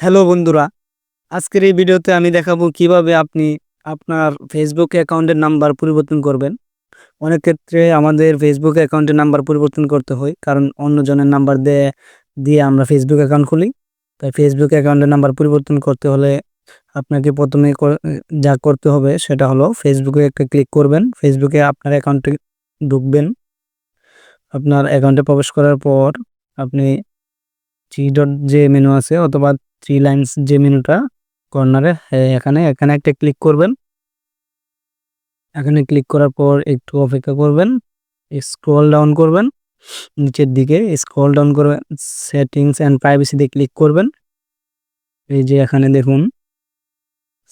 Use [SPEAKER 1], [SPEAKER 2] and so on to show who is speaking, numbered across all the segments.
[SPEAKER 1] Hello বন্ধুরা, আজকের এই ভিডিওতে আমি দেখাবো কীভাবে আপনি আপনার ফেসবুক অ্যাকাউন্টের নাম্বার পরিবর্তন করবেন। অনেক ক্ষেত্রে আমাদের ফেসবুক অ্যাকাউন্টের নাম্বার পরিবর্তন করতে হয়, কারণ অন্যজনের নাম্বার দিয়ে দিয়ে আমরা ফেসবুক অ্যাকাউন্ট খুলি। তাই ফেসবুক অ্যাকাউন্টের নাম্বার পরিবর্তন করতে হলে আপনাকে প্রথমে যা করতে হবে সেটা হলো ফেসবুকে একটা ক্লিক করবেন। ফেসবুকে আপনার অ্যাকাউন্টে ঢুকবেন। আপনার অ্যাকাউন্টে প্রবেশ করার পর আপনি থ্রি ডট যে মেনু আছে অথবা থ্রি লাইন্স যে মেনুটা কর্নারে এখানে এখানে একটা ক্লিক করবেন। এখানে ক্লিক করার পর একটু অপেক্ষা করবেন। স্ক্রল ডাউন করবেন। নিচের দিকে স্ক্রল ডাউন করবেন সেটিংস অ্যান্ড প্রাইভেসিতে ক্লিক করবেন। এই যে এখানে দেখুন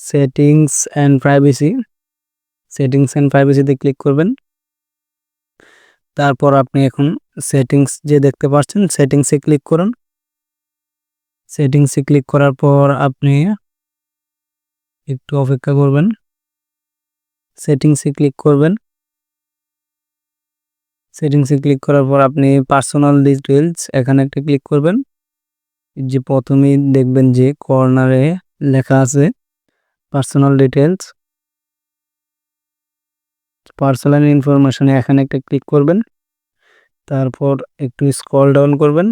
[SPEAKER 1] settings and privacy settings and প্রাইভেসিতে click করবেন। তারপর আপনি এখন সেটিংস যে দেখতে পাচ্ছেন সেটিংসে ক্লিক করুন। সেটিংসে ক্লিক করার পর আপনি একটু অপেক্ষা করবেন। সেটিংসে ক্লিক করবেন। সেটিংসে ক্লিক করার পর আপনি পার্সোনাল ডিটেলস এখানে একটা ক্লিক করবেন। যে প্রথমেই দেখবেন যে কর্নারে লেখা আছে পার্সোনাল ডিটেলস পার্সোনাল ইনফরমেশনে এখানে একটা ক্লিক করবেন। তারপর একটু স্ক্রল ডাউন করবেন।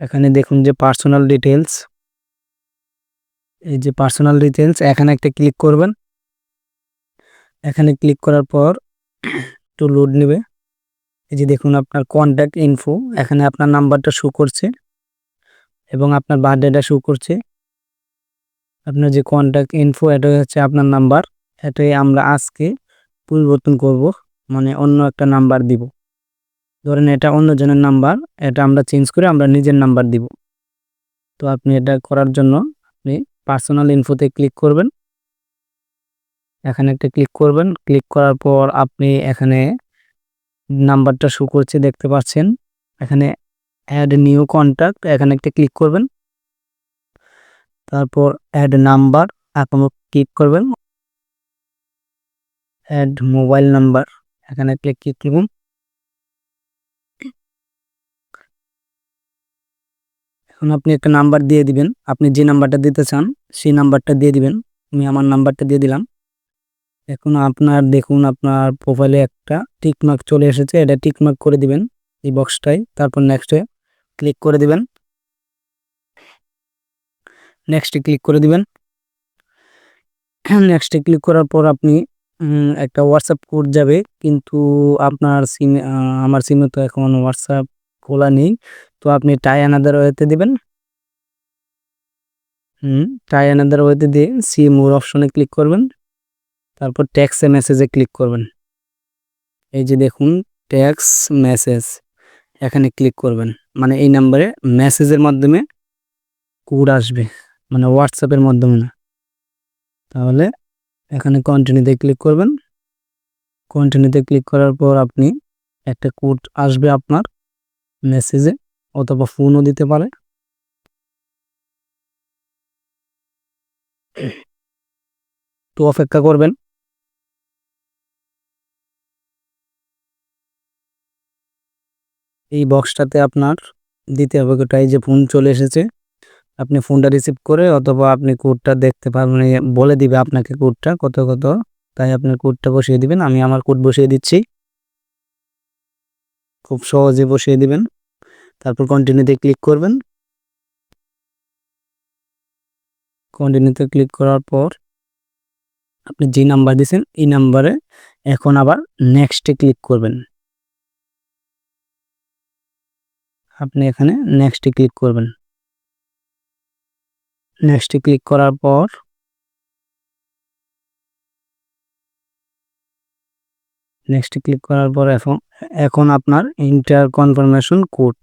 [SPEAKER 1] এখানে দেখুন যে পার্সোনাল ডিটেলস এই যে পার্সোনাল ডিটেলস এখানে একটা ক্লিক করবেন। এখানে ক্লিক করার পর একটু লোড নেবে। এই যে দেখুন আপনার কন্ট্যাক্ট ইনফো এখানে আপনার নাম্বারটা শো করছে এবং আপনার বার্থডেটা শো করছে। আপনার যে কন্ট্যাক্ট ইনফো এটা হচ্ছে আপনার নাম্বার। এটাই আমরা আজকে পরিবর্তন করব মানে অন্য একটা নাম্বার দিব। ধরেন এটা অন্যজনের নাম্বার, এটা আমরা চেঞ্জ করে আমরা নিজের নাম্বার দিব। তো আপনি এটা করার জন্য আপনি পার্সোনাল ইনফোতে ক্লিক করবেন। এখানে একটা ক্লিক করবেন। ক্লিক করার পর আপনি এখানে নাম্বারটা শো করছে, দেখতে পাচ্ছেন। এখানে অ্যাড নিউ কন্ট্যাক্ট এখানে একটা ক্লিক করবেন। তারপর অ্যাড নাম্বার এখন ক্লিক করবেন। অ্যাড মোবাইল নাম্বার এখানে ক্লিক ক্লিক করুন এখন আপনি একটা নাম্বার দিয়ে দিবেন। আপনি যে নাম্বারটা দিতে চান, সেই নাম্বারটা দিয়ে দিবেন। আমি আমার নাম্বারটা দিয়ে দিলাম। এখন আপনার দেখুন, আপনার প্রোফাইলে একটা টিকমার্ক চলে এসেছে। এটা টিকমার্ক করে দিবেন এই বক্সটায় তারপর নেক্সটে ক্লিক করে দিবেন। নেক্সটে ক্লিক করে দিবেন। নেক্সটে ক্লিক করার পর আপনি একটা হোয়াটসঅ্যাপ কোড যাবে। কিন্তু আপনার সিমে আমার সিমে তো এখন হোয়াটসঅ্যাপ খোলা নেই। তো আপনি টাই অ্যানাদার ওয়েতে দিবেন। হুম টাই অ্যানাদার ওয়েতে দিয়ে সি মোর অপশনে ক্লিক করবেন। তারপর ট্যাক্সে মেসেজে ক্লিক করবেন। এই যে দেখুন ট্যাক্স মেসেজ এখানে ক্লিক করবেন। মানে এই নাম্বারে মেসেজের মাধ্যমে কোড আসবে। মানে হোয়াটসঅ্যাপের মাধ্যমে না। তাহলে এখানে কন্টিনিউতে ক্লিক করবেন। কন্টিনিউতে ক্লিক করার পর আপনি একটা কোড আসবে আপনার মেসেজে অথবা ফোনও দিতে পারে। তো অপেক্ষা করবেন। এই বক্সটাতে আপনার দিতে হবে ওটাই যে ফোন চলে এসেছে। আপনি ফোনটা রিসিভ করে অথবা আপনি কোডটা দেখতে পারবেন মানে বলে দিবে আপনাকে কোডটা কত কত। তাই আপনার কোডটা বসিয়ে দিবেন, আমি আমার কোড বসিয়ে দিচ্ছি। খুব সহজে বসিয়ে দিবেন। তারপর কন্টিনিউতে ক্লিক করবেন। কন্টিনিউতে ক্লিক করার পর আপনি যে নাম্বার দিয়েছেন, এই নাম্বারে এখন আবার নেক্সটে ক্লিক করবেন। আপনি এখানে নেক্সটে ক্লিক করবেন। নেক্সটে ক্লিক করার পর নেক্সটে ক্লিক করার পর এখন এখন আপনার ইন্টার কনফার্মেশন কোড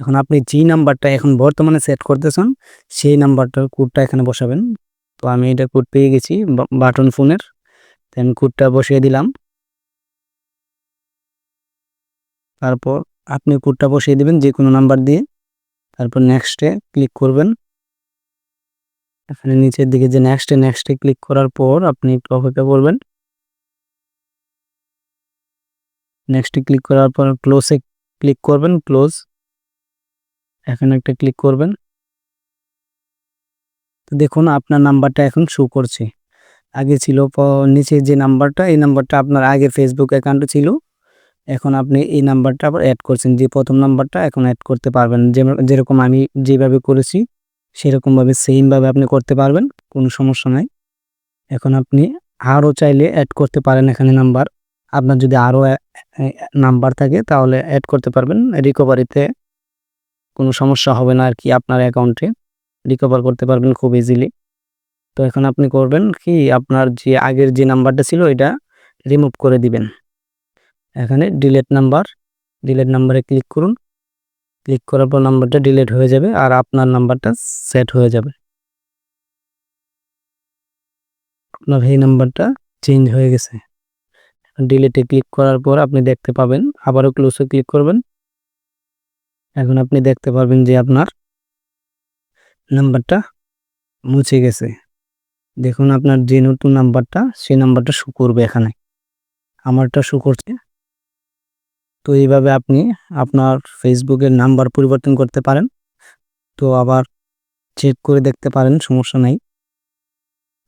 [SPEAKER 1] এখন আপনি যেই নাম্বারটা এখন বর্তমানে সেট করতেছেন, সেই নাম্বারটার কোডটা এখানে বসাবেন। তো আমি এটা কোড পেয়ে গেছি বাটন ফোনের দেন কোডটা বসিয়ে দিলাম। তারপর আপনি কোডটা বসিয়ে দেবেন যে কোনো নাম্বার দিয়ে। তারপর নেক্সটে ক্লিক করবেন। এখানে নিচের দিকে যে নেক্সটে নেক্সটে ক্লিক করার পর আপনি একটু অপেক্ষা করবেন। নেক্সটে ক্লিক করার পর ক্লোজে ক্লিক করবেন ক্লোজ এখানে একটা ক্লিক করবেন। তো দেখুন, আপনার নাম্বারটা এখন শো করছে। আগে ছিল নিচে যে নাম্বারটা এই নাম্বারটা আপনার আগে ফেসবুক অ্যাকাউন্টে ছিল। এখন আপনি এই নাম্বারটা আবার অ্যাড করছেন। যে প্রথম নাম্বারটা এখন অ্যাড করতে পারবেন। যেরকম আমি যেভাবে করেছি, সেরকমভাবে সেমভাবে আপনি করতে পারবেন। কোনো সমস্যা নাই। এখন আপনি আরও চাইলে অ্যাড করতে পারেন এখানে নাম্বার আপনার যদি আরও নাম্বার থাকে, তাহলে অ্যাড করতে পারবেন। রিকভারিতে কোনো সমস্যা হবে না আর কি আপনার অ্যাকাউন্টে রিকভার করতে পারবেন খুব ইজিলি তো এখন আপনি করবেন কি, আপনার যে আগের যে নাম্বারটা ছিল এটা রিমুভ করে দিবেন। এখানে ডিলেট নাম্বার ডিলেট নাম্বারে ক্লিক করুন। ক্লিক করার পর নাম্বারটা ডিলেট হয়ে যাবে আর আপনার নাম্বারটা সেট হয়ে যাবে। আপনার এই নাম্বারটা চেঞ্জ হয়ে গেছে। ডিলেটে ক্লিক করার পর আপনি দেখতে পাবেন, আবারও ক্লোজে ক্লিক করবেন। এখন আপনি দেখতে পারবেন যে আপনার নাম্বারটা মুছে গেছে। দেখুন আপনার যে নতুন নাম্বারটা, সেই নাম্বারটা শু করবে এখানে। আমারটা শু করছে। তো এইভাবে আপনি আপনার ফেসবুকের নাম্বার পরিবর্তন করতে পারেন। তো আবার চেক করে দেখতে পারেন, সমস্যা নাই।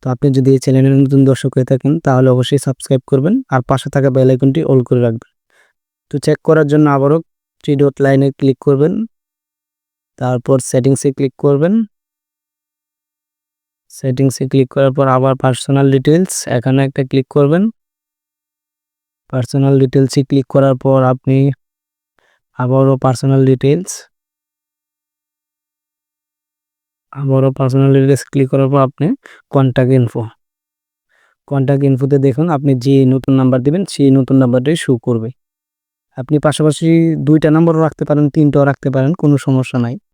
[SPEAKER 1] তো আপনি যদি এই চ্যানেলের নতুন দর্শক হয়ে থাকেন, তাহলে অবশ্যই সাবস্ক্রাইব করবেন আর পাশে থাকা বেল আইকনটি অল করে রাখবেন। তো চেক করার জন্য আবারও থ্রি ডট লাইনে ক্লিক করবেন। তারপর সেটিংসে ক্লিক করবেন। সেটিংসে ক্লিক করার পর আবার পার্সোনাল ডিটেলস এখানে একটা ক্লিক করবেন। পার্সোনাল ডিটেলসে ক্লিক করার পর আপনি আবারও পার্সোনাল ডিটেলস আবারও পার্সোনাল ডিটেলস ক্লিক করার পর আপনি কন্ট্যাক্ট ইনফো কন্ট্যাক্ট ইনফোতে দেখুন, আপনি যে নতুন নাম্বার দিবেন, সেই নতুন নাম্বারটাই শো করবে। আপনি পাশাপাশি দুইটা নাম্বারও রাখতে পারেন তিনটাও রাখতে পারেন কোনো সমস্যা নাই।